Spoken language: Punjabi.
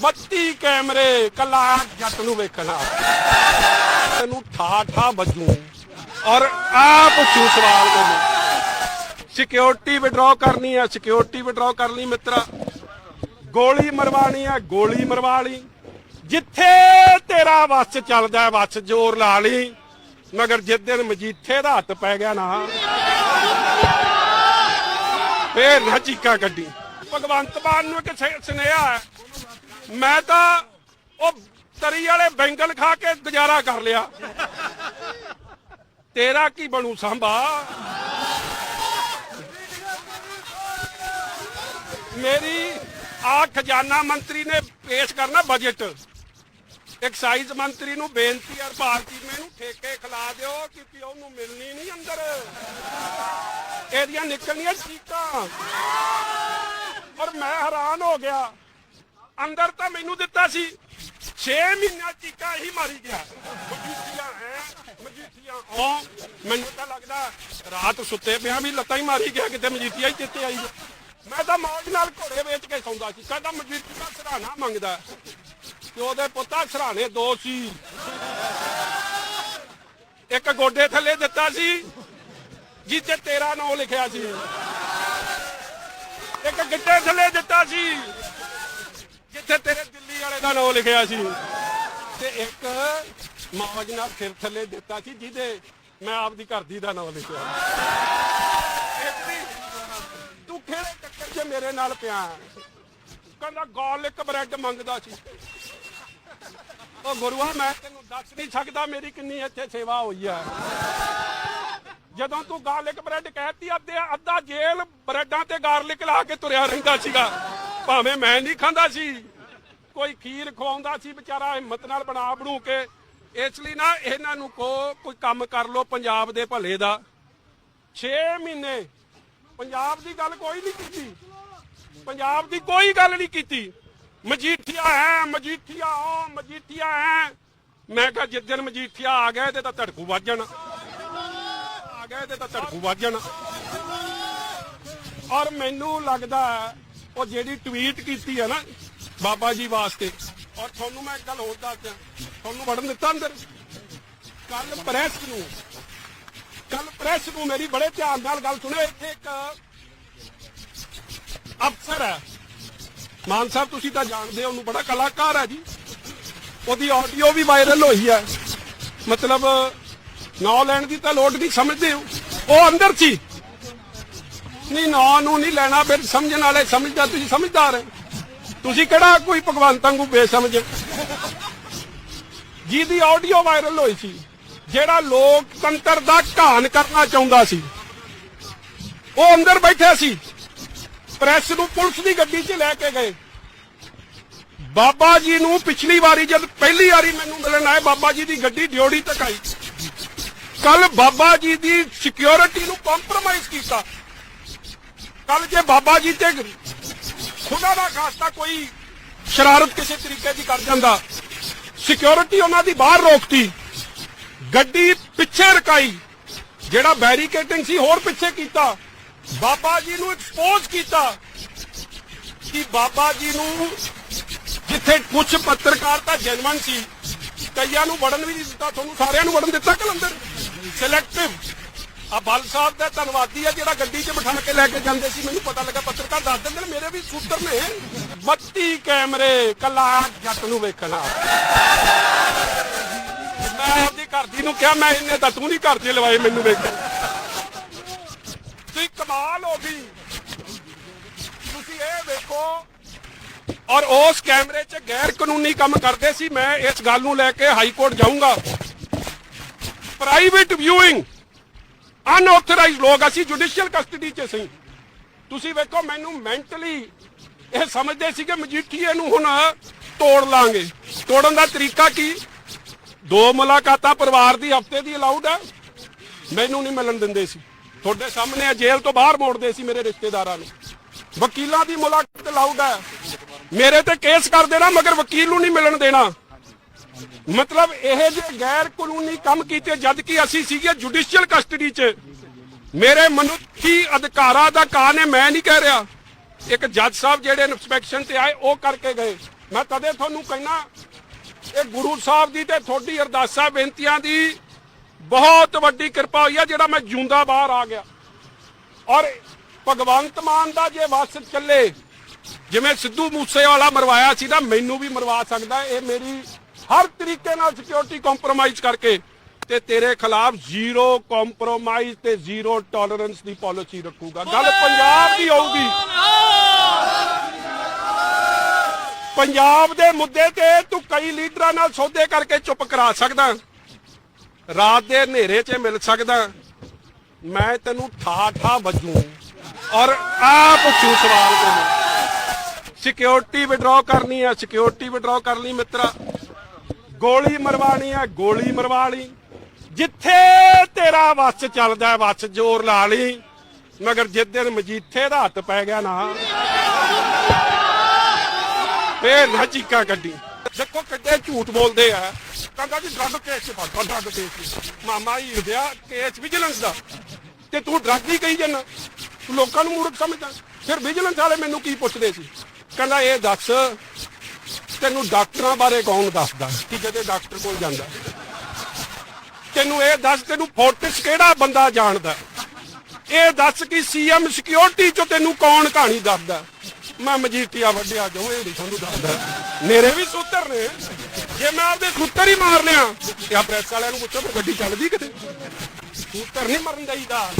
32 ਕੈਮਰੇ, ਕੱਲਾ ਜੱਟ ਨੂੰ ਵੇਖਣਾ। ਤੈਨੂੰ ਠਾ ਵੱਜੂ। ਔਰ ਆ ਪੁੱਛੂ ਸਵਾਲ ਮੈਨੂੰ। ਸਿਕਿਉਰਿਟੀ ਵਿਡਰਾਅ ਕਰਨੀ ਹੈ ਸਿਕਿਉਰਿਟੀ ਵਿਡਰਾਅ ਕਰ ਲਈ ਮਿੱਤਰਾ। ਗੋਲੀ ਮਰਵਾਣੀ ਹੈ ਗੋਲੀ ਮਰਵਾ ਲਈ। ਜਿੱਥੇ ਤੇਰਾ ਵੱਸ ਚੱਲਦਾ ਹੈ ਵੱਸ ਜ਼ੋਰ ਲਾ ਲਈ। ਮਗਰ ਜਿਸ ਦਿਨ ਮਜੀਠੇ ਦਾ ਹੱਥ ਪੈ ਗਿਆ ਨਾ। ਫੇਰ ਨਾ ਚੀਕਾਂ ਕੱਢੀ। ਭਗਵੰਤ ਮਾਨ ਨੂੰ ਇੱਕ ਸੁਨੇਹਾ ਹੈ। ਮੈਂ ਤਾਂ ਉਹ ਤਰੀ ਵਾਲੇ ਬੈਂਗਲ ਖਾ ਕੇ ਗੁਜ਼ਾਰਾ ਕਰ ਲਿਆ। ਤੇਰਾ ਕੀ ਬਣੂ ਸੰਭਾ? ਮੇਰੀ ਆ ਖਜ਼ਾਨਾ ਮੰਤਰੀ ਨੇ ਪੇਸ਼ ਕਰਨਾ ਬਜਟ ਐਕਸਾਈਜ਼ ਮੰਤਰੀ ਨੂੰ ਬੇਨਤੀ ਹੈ ਭਾਰਤੀ ਮੈਨੂੰ ਠੇਕੇ ਖਿਲਾ ਦਿਓ ਕਿਉਂਕਿ ਉਹਨੂੰ ਮਿਲਣੀ ਨਹੀਂ ਅੰਦਰ। ਇਹਦੀਆਂ ਨਿਕਲਣੀਆਂ ਚੀਕਾਂ ਔਰ ਮੈਂ ਹੈਰਾਨ ਹੋ ਗਿਆ ਅੰਦਰ ਤਾਂ ਮੈਨੂੰ ਦਿੱਤਾ ਸੀ। 6 ਮਹੀਨਿਆਂ ਚੀਕਾਂ ਹੀ ਮਾਰੀ ਗਿਆ। ਮਜੀਠੀਆਂ ਹੈ ਮਜੀਠੀਆਂ ਉਹ ਮੈਨੂੰ ਤਾਂ ਲੱਗਦਾ ਰਾਤ ਸੁੱਤੇ ਪਿਆ ਵੀ ਲੱਤਾਂ ਹੀ ਮਾਰੀ ਗਿਆ ਕਿਤੇ ਮਜੀਠੀਆਂ ਹੀ ਚਿੱਤੇ ਆਈ। ਮੈਂ ਤਾਂ ਮੌਜ ਨਾਲ ਘੋੜੇ ਵੇਚ ਕੇ ਸੌਂਦਾ ਸੀ। ਕਹਿੰਦਾ ਮਜੀਠੀਆ ਸਰਾਣਾ ਮੰਗਦਾ। ਤੇ ਉਹਦੇ ਪੁੱਤਾਂ ਸਰਾਣੇ ਦੋ ਸੀ। ਇੱਕ ਗੋਡੇ ਥੱਲੇ ਦਿੱਤਾ ਸੀ ਜਿੱਤੇ ਤੇਰਾ ਨਾਮ ਲਿਖਿਆ ਸੀ। ਇੱਕ ਗਿੱਟੇ ਥੱਲੇ ਦਿੱਤਾ ਸੀ। ਜਿੱਥੇ ਤੇਰੇ ਦਿੱਲੀ ਵਾਲੇ ਦਾ ਨਾਮ ਲਿਖਿਆ ਸੀ। ਤੇ ਇੱਕ ਮੌਜ ਨਾਲ ਸਿਰ ਥੱਲੇ ਦਿੱਤਾ ਸੀ, ਜਿਹਦੇ ਮੈਂ ਆਪਦੀ ਘਰ ਦੀ ਦਾ ਨਾਮ ਲਿਖਿਆ। ਤੂੰ ਕਿਹੜੇ ਚੱਕਰ 'ਚ ਮੇਰੇ ਨਾਲ ਪਿਆ? ਕਹਿੰਦਾ ਗਾਰਲਿਕ ਬ੍ਰੈਡ ਮੰਗਦਾ ਸੀ। ਉਹ ਗੁਰੂਆ, ਮੈਂ ਤੈਨੂੰ ਦੱਸ ਨਹੀਂ ਸਕਦਾ ਮੇਰੀ ਕਿੰਨੀ ਇੱਥੇ ਸੇਵਾ ਹੋਈ ਆ। ਜਦੋਂ ਤੂੰ ਗਾਰਲਿਕ ਬ੍ਰੈਡ ਕਹਿਤੀ, ਅੱਧੇ ਅੱਧਾ ਜੇਲ ਬ੍ਰੈਡਾਂ ਤੇ ਗਾਰਲਿਕ ਲਾ ਕੇ ਤੁਰਿਆ ਰਹਿੰਦਾ ਸੀਗਾ। ਭਾਵੇਂ ਮੈਂ ਨਹੀਂ ਖਾਂਦਾ ਸੀ। ਕੋਈ ਖੀਰ ਖਵਾਉਂਦਾ ਸੀ ਵਿਚਾਰਾ ਹਿੰਮਤ ਨਾਲ ਬਣਾ ਬਣੂ ਕੇ। ਇਸ ਲਈ ਨਾ ਇਹਨਾਂ ਨੂੰ ਕੋ ਕੋਈ ਕੰਮ ਕਰ ਲੋ ਪੰਜਾਬ ਦੇ ਭਲੇ ਦਾ। 6 ਮਹੀਨੇ ਪੰਜਾਬ ਦੀ ਗੱਲ ਕੋਈ ਨਹੀਂ ਕੀਤੀ। ਪੰਜਾਬ ਦੀ ਕੋਈ ਗੱਲ ਨਹੀਂ ਕੀਤੀ। ਮਜੀਠੀਆ ਹੈ, ਮਜੀਠੀਆ ਉਹ ਮਜੀਠੀਆ ਹੈ। ਮੈਂ ਕਿਹਾ ਜਿੱਦਣ ਮਜੀਠੀਆ ਆ ਗਿਆ ਤੇ ਤਾਂ ਧੜਕੂ ਵੱਜਣ ਆ ਗਿਆ ਤੇ ਤਾਂ ਧੜਕੂ ਵੱਜਣ ਔਰ ਮੈਨੂੰ ਲੱਗਦਾ ਉਹ ਜਿਹੜੀ ਟਵੀਟ ਕੀਤੀ ਹੈ ਨਾ ਬਾਬਾ ਜੀ ਵਾਸਤੇ। ਔਰ ਤੁਹਾਨੂੰ ਮੈਂ ਇੱਕ ਗੱਲ ਹੋਰ ਦੱਸਦਾ। ਤੁਹਾਨੂੰ ਵੜਨ ਦਿੱਤਾ ਅੰਦਰ? ਕੱਲ ਪ੍ਰੈਸ ਨੂੰ ਕੱਲ ਪ੍ਰੈਸ ਨੂੰ ਮੇਰੀ ਬੜੇ ਧਿਆਨ ਨਾਲ ਗੱਲ ਸੁਣਿਓ। ਇੱਥੇ ਇੱਕ ਅਫਸਰ ਹੈ। ਮਾਨ ਸਾਹਿਬ, ਤੁਸੀਂ ਤਾਂ ਜਾਣਦੇ ਹੋ, ਉਹਨੂੰ ਬੜਾ ਕਲਾਕਾਰ ਹੈ ਜੀ। ਉਹਦੀ ਆਡੀਓ ਵੀ ਵਾਇਰਲ ਹੋਈ ਹੈ। ਮਤਲਬ, ਨਾਂ ਲੈਣ ਦੀ ਤਾਂ ਲੋੜ ਨਹੀਂ, ਸਮਝਦੇ ਹੋ? ਉਹ ਅੰਦਰ ਸੀ। ਨਹੀਂ, ਨਾਂ ਨੂੰ ਨਹੀਂ ਲੈਣਾ, ਫਿਰ ਸਮਝਣ ਵਾਲੇ ਸਮਝਦਾ, ਤੁਸੀਂ ਸਮਝਦਾਰ ਹੈ। ਤੁਸੀਂ ਕਿਹੜਾ ਕੋਈ ਭਗਵੰਤ ਵਾਂਗੂ ਬੇਸਮਝ? ਜਿਹਦੀ ਆਡੀਓ ਵਾਇਰਲ ਹੋਈ ਸੀ, ਜਿਹੜਾ ਲੋਕਤੰਤਰ ਦਾ ਘਾਣ ਕਰਨਾ ਚਾਹੁੰਦਾ ਸੀ, ਉਹ ਅੰਦਰ ਬੈਠਿਆ ਸੀ। ਪ੍ਰੈਸ ਨੂੰ ਪੁਲਿਸ ਦੀ ਗੱਡੀ 'ਚ ਲੈ ਕੇ ਗਏ। ਬਾਬਾ ਜੀ ਨੂੰ ਪਿਛਲੀ ਵਾਰੀ ਜਦ ਪਹਿਲੀ ਵਾਰੀ ਮੈਨੂੰ ਮਿਲਣ ਆਏ, ਬਾਬਾ ਜੀ ਦੀ ਗੱਡੀ ਡਿਓੜੀ ਤੱਕ ਆਈ। ਕੱਲ ਬਾਬਾ ਜੀ ਦੀ ਸਿਕਿਉਰਿਟੀ ਨੂੰ ਕੰਪਰੋਮਾਈਜ਼ ਕੀਤਾ। ਕੱਲ ਜੇ ਬਾਬਾ ਜੀ ਤੇ ਖੁਦਾ ਦਾ ਖਾਸਤਾ ਕੋਈ ਸ਼ਰਾਰਤ ਕਿਸੇ ਤਰੀਕੇ ਦੀ ਕਰ ਜਾਂਦਾ। ਸਿਕਿਉਰਿਟੀ ਉਹਨਾਂ ਦੀ ਬਾਹਰ ਰੋਕਤੀ। ਗੱਡੀ ਪਿੱਛੇ ਰਕਾਈ, ਜਿਹੜਾ ਬੈਰੀਕੇਟਿੰਗ ਸੀ ਹੋਰ ਪਿੱਛੇ ਕੀਤਾ। ਬਾਬਾ ਜੀ ਨੂੰ ਐਕਸਪੋਜ਼ ਕੀਤਾ ਕਿ ਬਾਬਾ ਜੀ ਨੂੰ ਜਿੱਥੇ ਕੁਝ ਪੱਤਰਕਾਰ ਤਾਂ ਜਨਮਨ ਸੀ, ਕਈਆਂ ਨੂੰ ਵੜਨ ਵੀ ਨਹੀਂ ਦਿੱਤਾ, ਤੁਹਾਨੂੰ ਸਾਰਿਆਂ ਨੂੰ ਵੜਨ ਦਿੱਤਾ ਕਲੰਦਰ। ਸਿਲੈਕਟਿਵ ਆ ਬਲ ਸਾਹਿਬ ਦਾ ਧੰਨਵਾਦੀ ਆ ਜਿਹੜਾ ਗੱਡੀ 'ਚ ਬਿਠਾ ਕੇ ਲੈ ਕੇ ਜਾਂਦੇ ਸੀ। ਮੈਨੂੰ ਪਤਾ ਲੱਗਾ ਪੱਤਰਕਾਰ ਦੱਸ ਦਿੰਦੇ ਨੇ, ਮੇਰੇ ਵੀ ਸੂਤਰ ਨੇ। 32 ਕੈਮਰੇ, ਕੱਲਾ ਜੱਟ ਨੂੰ ਵੇਖਣਾ ਮੈਂ ਆਪਦੀ ਘਰ ਦੀ ਨੂੰ ਕਿਹਾ, ਮੈਂ ਇਹਨੇ ਤਾਂ ਤੂੰ ਨਹੀਂ ਘਰ 'ਚ ਲਵਾਏ ਮੈਨੂੰ ਵੇਖਣ ਤੁਸੀਂ ਕਮਾਲ ਹੋ ਗਈ। ਤੁਸੀਂ ਇਹ ਵੇਖੋ। ਔਰ ਉਸ ਕੈਮਰੇ 'ਚ ਗੈਰ ਕਾਨੂੰਨੀ ਕੰਮ ਕਰਦੇ ਸੀ। ਮੈਂ ਇਸ ਗੱਲ ਨੂੰ ਲੈ ਕੇ ਹਾਈ ਕੋਰਟ ਜਾਊਂਗਾ। ਪ੍ਰਾਈਵੇਟ ਵਿਊਇੰਗ ਅਨਆਥੋਰਾਈਜ਼ਡ ਲੋਕ, ਅਸੀਂ ਜੁਡੀਸ਼ੀਅਲ ਕਸਟਡੀ 'ਚ ਸੀ। ਤੁਸੀਂ ਵੇਖੋ, ਮੈਨੂੰ ਮੈਂਟਲੀ ਇਹ ਸਮਝਦੇ ਸੀ ਕਿ ਮਜੀਠੀਏ ਨੂੰ ਹੁਣ ਤੋੜ ਲਾਂਗੇ। ਤੋੜਨ ਦਾ ਤਰੀਕਾ ਕੀ? ਦੋ ਮੁਲਾਕਾਤਾਂ ਪਰਿਵਾਰ ਦੀ, ਹਫ਼ਤੇ ਦੀ ਅਲਾਉਡ ਹੈ। ਮੈਨੂੰ ਨਹੀਂ ਮਿਲਣ ਦਿੰਦੇ ਸੀ। ਤੁਹਾਡੇ ਸਾਹਮਣੇ ਆ, ਜੇਲ੍ਹ ਤੋਂ ਬਾਹਰ ਮੋੜਦੇ ਸੀ ਮੇਰੇ ਰਿਸ਼ਤੇਦਾਰਾਂ ਨੂੰ। ਵਕੀਲਾਂ ਦੀ ਮੁਲਾਕਾਤ ਅਲਾਉਡ ਹੈ। ਮੇਰੇ ਤੇ ਕੇਸ ਕਰ ਦੇਣਾ ਮਗਰ ਵਕੀਲ ਨੂੰ ਨਹੀਂ ਮਿਲਣ ਦੇਣਾ। ਮਤਲਬ ਇਹ ਜੇ ਗੈਰ ਕਾਨੂੰਨੀ ਕੰਮ ਕੀਤੇ, ਜਦ ਕਿ ਅਸੀਂ ਸੀਗੇ ਜੁਡੀਸ਼ੀਅਲ ਕਸਟਡੀ 'ਚ। ਮੇਰੇ ਮਨੁੱਖੀ ਅਧਿਕਾਰਾਂ ਦਾ ਕਾਰਨ ਹੈ ਮੈਂ ਨਹੀਂ ਕਹਿ ਰਿਹਾ। ਇੱਕ ਜੱਜ ਸਾਹਿਬ ਜਿਹੜੇ ਇਨਸਪੈਕਸ਼ਨ ਤੇ ਆਏ, ਉਹ ਕਰਕੇ ਗਏ। ਮੈਂ ਤਦੇ ਤੁਹਾਨੂੰ ਕਹਿਣਾ, ਇਹ ਗੁਰੂ ਸਾਹਿਬ ਦੀ ਤੇ ਤੁਹਾਡੀ ਅਰਦਾਸਾਂ ਬੇਨਤੀਆਂ ਦੀ ਬਹੁਤ ਵੱਡੀ ਕਿਰਪਾ ਹੋਈ ਹੈ ਜਿਹੜਾ ਮੈਂ ਜੂੰਦਾ ਬਾਹਰ ਆ ਗਿਆ। ਔਰ ਭਗਵੰਤ ਮਾਨ ਦਾ ਜੇ ਵਸ ਚੱਲੇ, ਜਿਵੇਂ ਸਿੱਧੂ ਮੂਸੇ ਵਾਲਾ ਮਰਵਾਇਆ ਸੀ ਨਾ, ਮੈਨੂੰ ਵੀ ਮਰਵਾ ਸਕਦਾ, ਇਹ ਮੇਰੀ ਹਰ ਤਰੀਕੇ ਨਾਲ ਸਿਕਿਉਰਿਟੀ ਕੰਪਰੋਮਾਈਜ਼ ਕਰਕੇ ਤੇ ਤੇਰੇ ਖਿਲਾਫ ਜ਼ੀਰੋ ਕੰਪਰੋਮਾਈਜ਼ ਤੇ ਜ਼ੀਰੋ ਟੋਲਰੈਂਸ ਦੀ ਪਾਲਿਸੀ ਰੱਖੂਗਾ। ਗੱਲ ਪੰਜਾਬ ਦੀ ਹੋਊਗੀ ਪੰਜਾਬ ਦੇ ਮੁੱਦੇ ਤੇ ਤੂੰ ਕਈ ਲੀਡਰਾਂ ਨਾਲ ਸੌਦੇ ਕਰਕੇ ਚੁੱਪ ਕਰਾ ਸਕਦਾ। ਰਾਤ ਦੇ ਹਨੇਰੇ 'ਚ ਮਿਲ ਸਕਦਾ। ਮੈਂ ਤੈਨੂੰ ਠਾ ਠਾ ਵੱਜੂ ਔਰ ਆ ਪੁੱਛੂ ਸਵਾਲ ਤੈਨੂੰ ਸਿਕਿਉਰਿਟੀ ਵਿਡਰਾਅ ਕਰਨੀ ਹੈ ਸਿਕਿਉਰਿਟੀ ਵਿਡਰਾਅ ਕਰ ਲਈ ਮਿੱਤਰਾ। ਗੋਲੀ ਮਰਵਾਣੀ ਹੈ ਗੋਲੀ ਮਰਵਾ ਲਈ। ਜਿੱਥੇ ਤੇਰਾ ਵੱਸ ਚੱਲਦਾ ਵੱਸ ਜ਼ੋਰ ਲਾ ਲਈ। ਮਗਰ ਜਿਸ ਦਿਨ ਮਜੀਠੇ ਦਾ ਹੱਥ ਪੈ ਗਿਆ ਨਾ, ਫੇਰ ਨਾ ਕੱਢੀ। ਦੇਖੋ ਕਿੱਡੇ ਝੂਠ ਬੋਲਦੇ ਆ। ਕਹਿੰਦਾ ਜੀ ਡਰੱਗ ਕੇਸ ਚ ਫੜਦਾ ਡਰੱਗ ਕੇਸ ਮਾਮਾ ਹੀ ਹੁੰਦਿਆ ਕੇਸ ਵਿਜੀਲੈਂਸ ਦਾ। ਤੇ ਤੂੰ ਡਰੱਗ ਹੀ ਕਹੀ ਜਾਂਦਾ ਤੂੰ ਲੋਕਾਂ ਨੂੰ ਮੂਰਖ ਸਮਝਦਾ। ਫਿਰ ਵਿਜੀਲੈਂਸ ਵਾਲੇ ਮੈਨੂੰ ਕੀ ਪੁੱਛਦੇ ਸੀ? ਕਹਿੰਦਾ, ਇਹ ਦੱਸ ਤੈਨੂੰ ਡਾਕਟਰਾਂ ਬਾਰੇ ਕੌਣ ਦੱਸਦਾ? ਕਿ ਜਦੋਂ ਡਾਕਟਰ ਕੋਲ ਜਾਂਦਾ। ਤੈਨੂੰ ਇਹ ਦੱਸ, ਤੈਨੂੰ ਫੋਰਟਿਸ ਕਿਹੜਾ ਬੰਦਾ ਜਾਣਦਾ? ਇਹ ਦੱਸ ਕਿ ਸੀਐਮ ਸਿਕਿਉਰਿਟੀ ਚੋਂ ਤੈਨੂੰ ਕੌਣ ਕਹਾਣੀ ਦੱਸਦਾ? ਮੈਂ ਮਜੀਠੀਆ ਵੱਡਿਆ ਜੋ ਇਹ ਨਹੀਂ ਤੁਹਾਨੂੰ ਦੱਸਦਾ। ਮੇਰੇ ਵੀ ਸੂਤਰ ਨੇ। ਜੇ ਮੈਂ ਆਪਦੇ ਸੂਤਰ ਹੀ ਮਾਰ ਲਿਆ, ਤੇ ਆ ਪ੍ਰੈਸ ਵਾਲਿਆਂ ਨੂੰ ਪੁੱਛੋ ਗੱਡੀ ਚੱਲਦੀ ਕਿਤੇ? ਸੂਤਰ ਨਹੀਂ ਮਰਨ ਦੇਈਦਾ।